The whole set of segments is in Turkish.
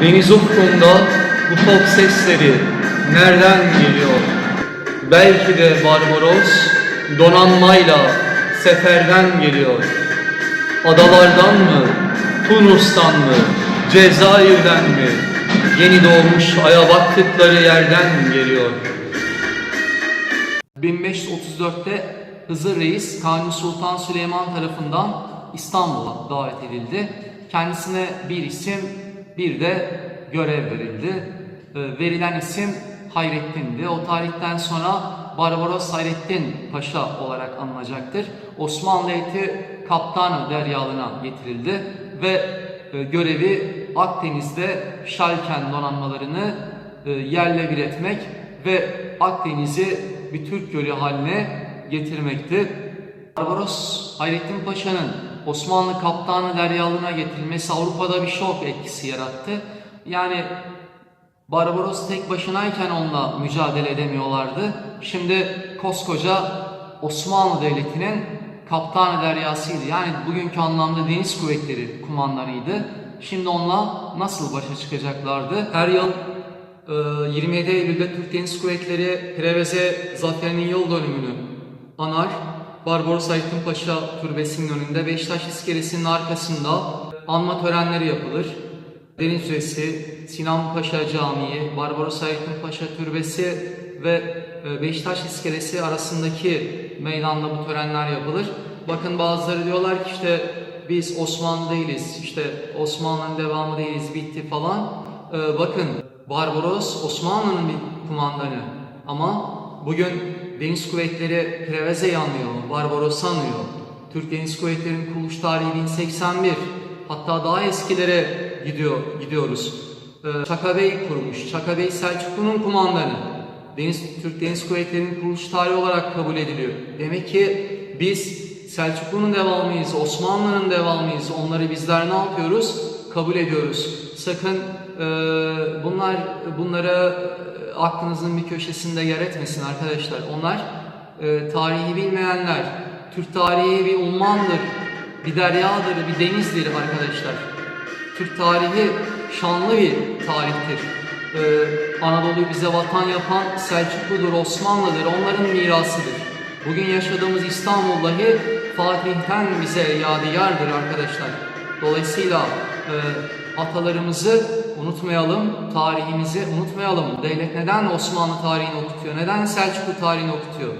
Deniz ufkunda bu top sesleri nereden geliyor? Belki de Barbaros donanmayla seferden geliyor. Adalardan mı, Tunus'tan mı, Cezayir'den mi, yeni doğmuş aya baktıkları yerden geliyor. 1534'te Hızır Reis Kanuni Sultan Süleyman tarafından İstanbul'a davet edildi. Kendisine bir isim, bir de görev verildi. Ee, verilen isim Hayrettin'di. O tarihten sonra Barbaros Hayrettin Paşa olarak anılacaktır. Osmanlı heyeti Kaptanı Deryalığına getirildi ve e, görevi Akdeniz'de Şalken donanmalarını e, yerle bir etmek ve Akdeniz'i bir Türk gölü haline getirmekti. Barbaros Hayrettin Paşa'nın Osmanlı kaptanı deryalığına getirilmesi Avrupa'da bir şok etkisi yarattı. Yani Barbaros tek başınayken onunla mücadele edemiyorlardı. Şimdi koskoca Osmanlı Devleti'nin kaptanı deryasıydı. Yani bugünkü anlamda deniz kuvvetleri kumandanıydı. Şimdi onunla nasıl başa çıkacaklardı? Her yıl e, 27 Eylül'de Türk Deniz Kuvvetleri Preveze Zaferi'nin yıl dönümünü anar. Barbaros Hayrettin Paşa Türbesi'nin önünde Beşiktaş İskelesi'nin arkasında anma törenleri yapılır. Deniz Süresi, Sinan Paşa Camii, Barbaros Hayrettin Paşa Türbesi ve e, Beşiktaş İskelesi arasındaki meydanda bu törenler yapılır. Bakın bazıları diyorlar ki işte biz Osmanlı değiliz, işte Osmanlı'nın devamı değiliz, bitti falan. E, bakın Barbaros Osmanlı'nın bir kumandanı ama bugün Deniz Kuvvetleri Preveze yanıyor, Barbaros anıyor. Türk Deniz Kuvvetleri'nin kuruluş tarihi 1081. Hatta daha eskilere gidiyor gidiyoruz. Ee, kurmuş. Çaka Bey Selçuklu'nun kumandanı. Deniz, Türk Deniz Kuvvetleri'nin kuruluş tarihi olarak kabul ediliyor. Demek ki biz Selçuklu'nun devamıyız, Osmanlı'nın devamıyız. Onları bizler ne yapıyoruz? Kabul ediyoruz. Sakın bunlar bunlara e, aklınızın bir köşesinde yer etmesin arkadaşlar. Onlar e, tarihi bilmeyenler. Türk tarihi bir ummandır, bir deryadır, bir denizdir arkadaşlar. Türk tarihi şanlı bir tarihtir. Ee, Anadolu'yu bize vatan yapan Selçukludur, Osmanlı'dır, onların mirasıdır. Bugün yaşadığımız İstanbul dahi Fatih'ten bize yadigardır arkadaşlar. Dolayısıyla e, atalarımızı unutmayalım, tarihimizi unutmayalım. Devlet neden Osmanlı tarihini okutuyor, neden Selçuklu tarihini okutuyor?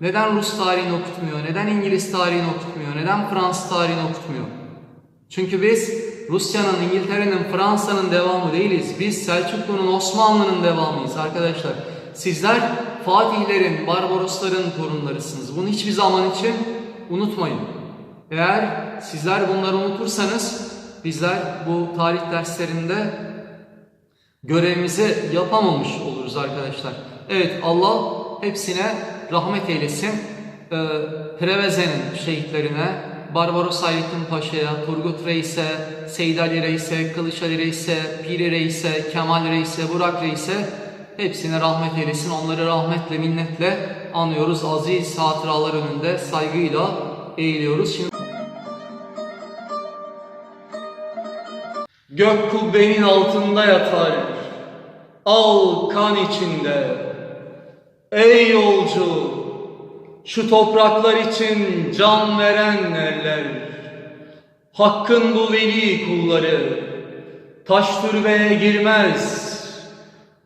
Neden Rus tarihini okutmuyor, neden İngiliz tarihini okutmuyor, neden Fransız tarihini okutmuyor? Çünkü biz Rusya'nın, İngiltere'nin, Fransa'nın devamı değiliz. Biz Selçuklu'nun, Osmanlı'nın devamıyız arkadaşlar. Sizler Fatihlerin, Barbarosların torunlarısınız. Bunu hiçbir zaman için unutmayın. Eğer sizler bunları unutursanız bizler bu tarih derslerinde görevimizi yapamamış oluruz arkadaşlar. Evet Allah hepsine rahmet eylesin. Ee, Preveze'nin şehitlerine, Barbaros Hayrettin Paşa'ya, Turgut Reis'e, Seyid Ali Reis'e, Kılıç Ali Reis'e, Piri Reis'e, Kemal Reis'e, Burak Reis'e hepsine rahmet eylesin. Onları rahmetle, minnetle anıyoruz. Aziz hatıralar önünde saygıyla eğiliyoruz. Şimdi Gök kubbenin altında yatar, al kan içinde. Ey yolcu, şu topraklar için can veren eller, Hakkın bu veli kulları, taş türbeye girmez,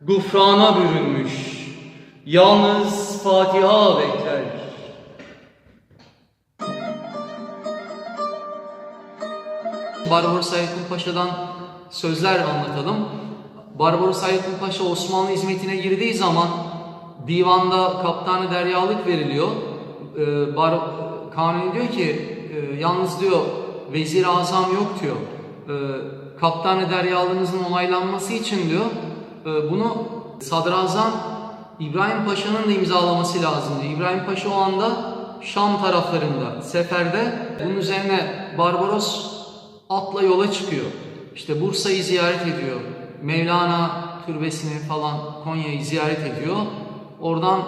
gufrana bürünmüş, yalnız Fatiha bekler. Barbaros Hayrettin Paşa'dan sözler anlatalım. Barbaros Hayrettin Paşa Osmanlı hizmetine girdiği zaman divanda kaptanı deryalık veriliyor. Ee, Bar Kanuni diyor ki e, yalnız diyor vezir azam yok diyor. Ee, kaptanı deryalığınızın onaylanması için diyor e, bunu sadrazam İbrahim Paşa'nın da imzalaması lazım diyor. İbrahim Paşa o anda Şam taraflarında seferde bunun üzerine Barbaros atla yola çıkıyor. İşte Bursa'yı ziyaret ediyor. Mevlana türbesini falan Konya'yı ziyaret ediyor. Oradan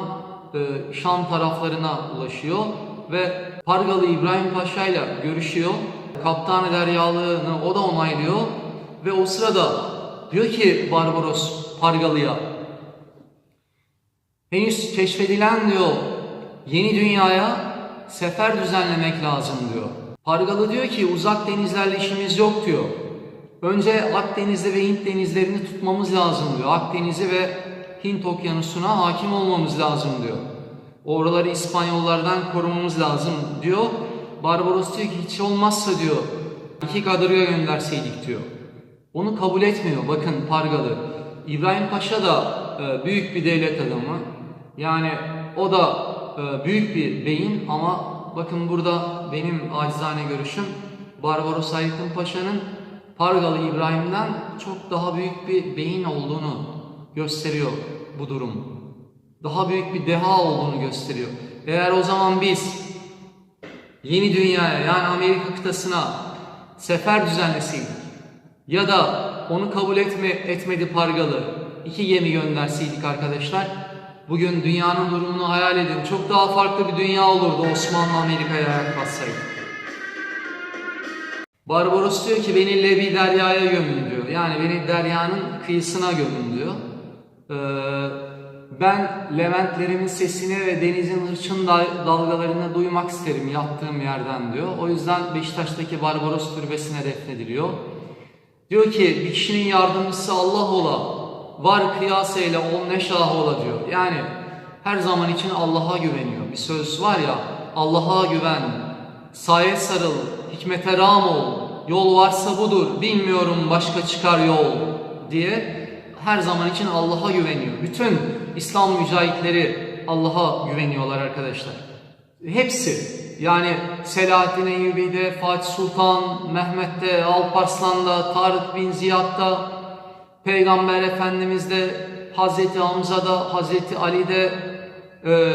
e, Şam taraflarına ulaşıyor ve Pargalı İbrahim Paşa ile görüşüyor. Kaptanı deryalığını o da onaylıyor ve o sırada Diyor ki Barbaros Pargalı'ya henüz keşfedilen diyor yeni dünyaya sefer düzenlemek lazım diyor. Pargalı diyor ki uzak denizlerle işimiz yok diyor. Önce Akdeniz'de ve Hint denizlerini tutmamız lazım diyor. Akdeniz'i ve Hint okyanusuna hakim olmamız lazım diyor. Oraları İspanyollardan korumamız lazım diyor. Barbaros diyor ki hiç olmazsa diyor iki kadroya gönderseydik diyor. Onu kabul etmiyor bakın Pargalı. İbrahim Paşa da e, büyük bir devlet adamı. Yani o da e, büyük bir beyin ama bakın burada benim acizane görüşüm Barbaros Hayrettin Paşa'nın Pargalı İbrahim'den çok daha büyük bir beyin olduğunu gösteriyor bu durum. Daha büyük bir deha olduğunu gösteriyor. Eğer o zaman biz yeni dünyaya yani Amerika kıtasına sefer düzenleseydik ya da onu kabul etme, etmedi Pargalı iki gemi gönderseydik arkadaşlar bugün dünyanın durumunu hayal edin. Çok daha farklı bir dünya olurdu Osmanlı Amerika'ya ayak bassaydı. Barbaros diyor ki beni Levi deryaya gömün diyor. Yani beni deryanın kıyısına gömün diyor. Ee, ben Leventlerimin sesini ve denizin hırçın dal- dalgalarını duymak isterim yattığım yerden diyor. O yüzden Beşiktaş'taki Barbaros türbesine defnediliyor. Diyor ki bir kişinin yardımcısı Allah ola, var kıyas eyle ol ne şah ola diyor. Yani her zaman için Allah'a güveniyor. Bir söz var ya Allah'a güven, saye sarıl, hikmete ram ol, yol varsa budur, bilmiyorum başka çıkar yol diye her zaman için Allah'a güveniyor. Bütün İslam mücahitleri Allah'a güveniyorlar arkadaşlar. Hepsi yani Selahaddin Eyyubi'de, Fatih Sultan, Mehmet'te, Alparslan'da, Tarık bin Ziyad'da, Peygamber Efendimiz'de, Hazreti Hamza'da, Hazreti Ali'de, e,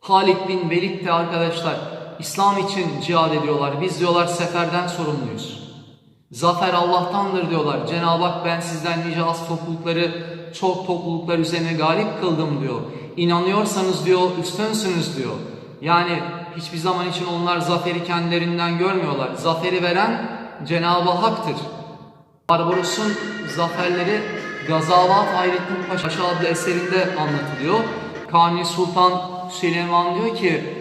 Halid bin Velid de arkadaşlar İslam için cihad ediyorlar. Biz diyorlar seferden sorumluyuz. Zafer Allah'tandır diyorlar. Cenab-ı Hak ben sizden nice az toplulukları çok topluluklar üzerine galip kıldım diyor. İnanıyorsanız diyor üstünsünüz diyor. Yani hiçbir zaman için onlar zaferi kendilerinden görmüyorlar. Zaferi veren Cenab-ı Hak'tır. Barbaros'un zaferleri Gazavat Hayrettin Paşa adlı eserinde anlatılıyor. Kanuni Sultan Süleyman diyor ki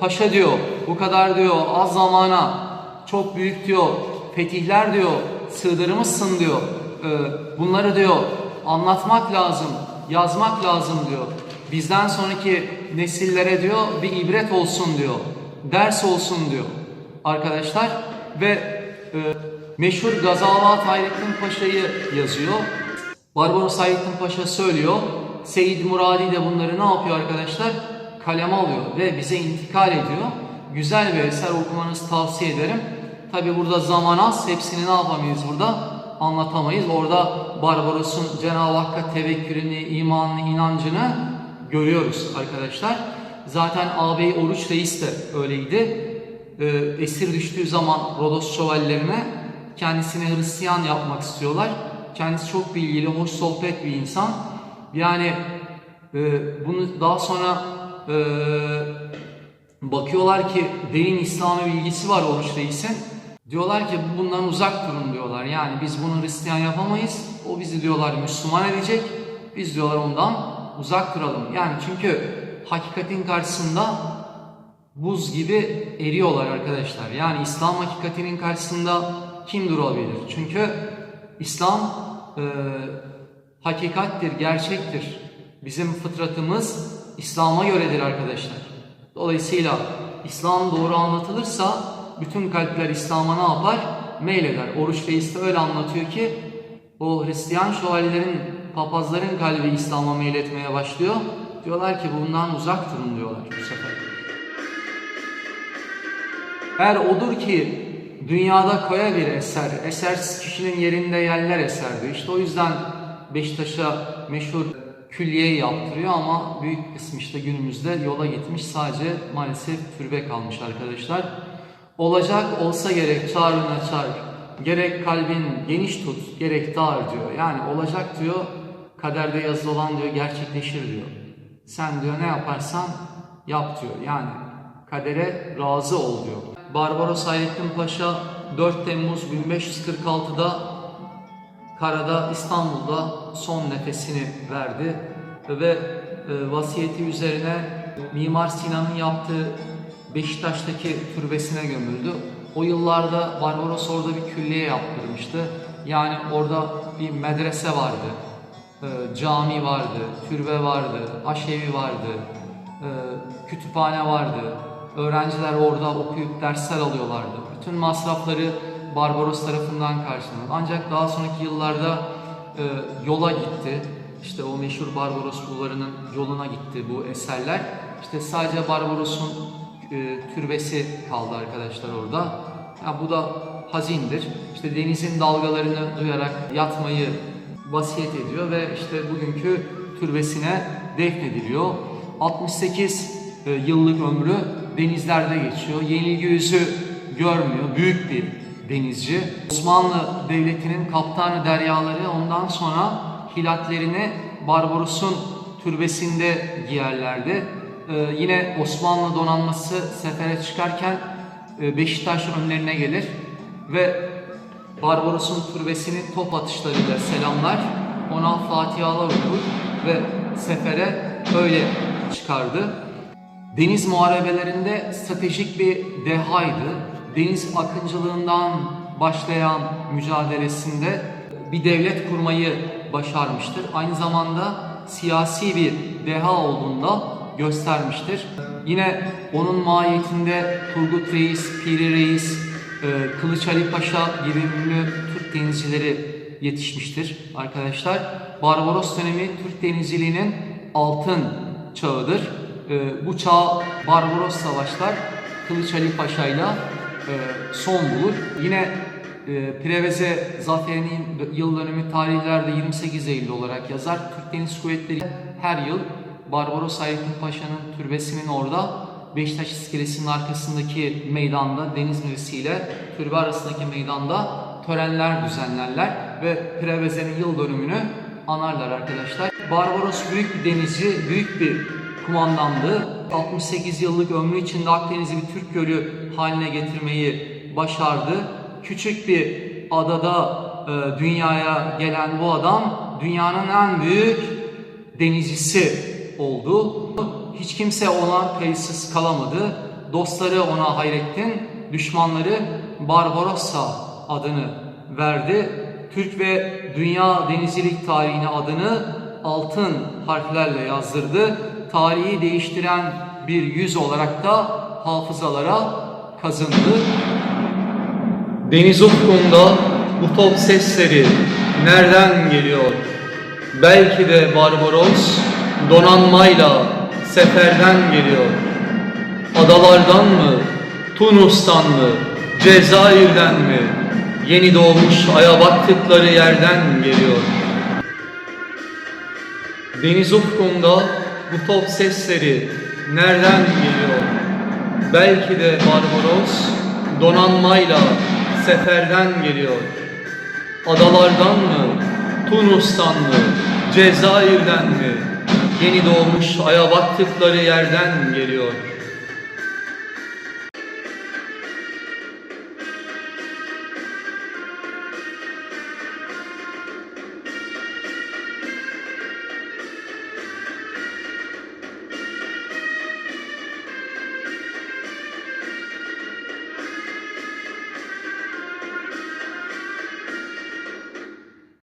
Paşa diyor bu kadar diyor az zamana çok büyük diyor fetihler diyor sığdırmışsın diyor. E, bunları diyor anlatmak lazım, yazmak lazım diyor. Bizden sonraki nesillere diyor bir ibret olsun diyor. Ders olsun diyor. Arkadaşlar ve e, meşhur Gazavat Hayrettin Paşa'yı yazıyor. Barbaros Hayrettin Paşa söylüyor. Seyyid Muradi de bunları ne yapıyor arkadaşlar? Kaleme alıyor ve bize intikal ediyor. Güzel bir eser okumanızı tavsiye ederim. Tabi burada zaman az. Hepsini ne yapamayız burada? Anlatamayız. Orada Barbaros'un Cenab-ı Hakk'a tevekkülünü, imanını, inancını görüyoruz arkadaşlar. Zaten ağabey Oruç Reis de öyleydi. Ee, esir düştüğü zaman Rodos şövalyelerine kendisini Hristiyan yapmak istiyorlar. Kendisi çok bilgili, hoş sohbet bir insan. Yani e, bunu daha sonra e, bakıyorlar ki derin İslami bilgisi var Oruç Reis'in. Diyorlar ki bundan uzak durun diyorlar. Yani biz bunu Hristiyan yapamayız. O bizi diyorlar Müslüman edecek. Biz diyorlar ondan uzak duralım. Yani çünkü hakikatin karşısında buz gibi eriyorlar arkadaşlar. Yani İslam hakikatinin karşısında kim durabilir? Çünkü İslam e, hakikattir, gerçektir. Bizim fıtratımız İslam'a göredir arkadaşlar. Dolayısıyla İslam doğru anlatılırsa bütün kalpler İslam'a ne yapar? Meyleder. Oruç Reis de öyle anlatıyor ki o Hristiyan şövalyelerin, papazların kalbi İslam'a meyletmeye başlıyor. Diyorlar ki bundan uzak durun diyorlar bu sefer. Eğer odur ki dünyada koya bir eser, esersiz kişinin yerinde yerler eserdi. İşte o yüzden Beşiktaş'a meşhur külliye yaptırıyor ama büyük kısmı işte günümüzde yola gitmiş sadece maalesef türbe kalmış arkadaşlar. Olacak olsa gerek çağrına çağır, gerek kalbin geniş tut, gerek dar diyor. Yani olacak diyor, kaderde yazılı olan diyor gerçekleşir diyor. Sen diyor ne yaparsan yap diyor. Yani kadere razı ol diyor. Barbaros Hayrettin Paşa 4 Temmuz 1546'da karada İstanbul'da son nefesini verdi ve e, vasiyeti üzerine Mimar Sinan'ın yaptığı Beşiktaş'taki türbesine gömüldü. O yıllarda Barbaros orada bir külliye yaptırmıştı. Yani orada bir medrese vardı, e, cami vardı, türbe vardı, aşevi vardı, e, kütüphane vardı. Öğrenciler orada okuyup dersler alıyorlardı. Bütün masrafları Barbaros tarafından karşılandı. Ancak daha sonraki yıllarda e, yola gitti. İşte o meşhur Barbaros bulvarının yoluna gitti bu eserler. İşte sadece Barbaros'un e, türbesi kaldı arkadaşlar orada. Ya bu da hazindir. İşte denizin dalgalarını duyarak yatmayı vasiyet ediyor ve işte bugünkü türbesine defnediliyor. 68 e, yıllık ömrü denizlerde geçiyor. Yenilgi yüzü görmüyor. Büyük bir denizci. Osmanlı Devleti'nin kaptanı deryaları ondan sonra hilatlerini Barbaros'un türbesinde giyerlerdi. Ee, yine Osmanlı donanması sefere çıkarken e, Beşiktaş önlerine gelir ve Barbaros'un türbesini top atışlarıyla selamlar. Ona fatihalar okur ve sefere öyle çıkardı. Deniz muharebelerinde stratejik bir dehaydı. Deniz akıncılığından başlayan mücadelesinde bir devlet kurmayı başarmıştır. Aynı zamanda siyasi bir deha olduğunda göstermiştir. Yine onun mahiyetinde Turgut Reis, Piri Reis, e, Kılıç Ali Paşa gibi ünlü Türk denizcileri yetişmiştir arkadaşlar. Barbaros dönemi Türk denizciliğinin altın çağıdır. E, bu çağ Barbaros savaşlar Kılıç Ali Paşa ile son bulur. Yine e, Preveze zaferinin yıl dönümü tarihlerde 28 Eylül olarak yazar. Türk Deniz Kuvvetleri her yıl Barbaros Hayrettin Paşa'nın türbesinin orada Beşiktaş iskelesinin arkasındaki meydanda Deniz Müzesi ile türbe arasındaki meydanda törenler düzenlerler ve Preveze'nin yıl dönümünü anarlar arkadaşlar. Barbaros büyük bir denizci, büyük bir kumandandı. 68 yıllık ömrü içinde Akdeniz'i bir Türk gölü haline getirmeyi başardı. Küçük bir adada e, dünyaya gelen bu adam dünyanın en büyük denizcisi oldu. Hiç kimse ona kayıtsız kalamadı. Dostları ona Hayrettin, düşmanları Barbarossa adını verdi. Türk ve dünya denizcilik tarihine adını altın harflerle yazdırdı. Tarihi değiştiren bir yüz olarak da hafızalara kazındı. Deniz ufkunda bu top sesleri nereden geliyor? Belki de Barbaros donanmayla seferden geliyor. Adalardan mı, Tunus'tan mı, Cezayir'den mi, yeni doğmuş aya baktıkları yerden geliyor. Deniz ufkunda bu top sesleri nereden geliyor? Belki de Barbaros donanmayla seferden geliyor. Adalardan mı, Tunus'tan mı, Cezayir'den mi, yeni doğmuş aya baktıkları yerden geliyor.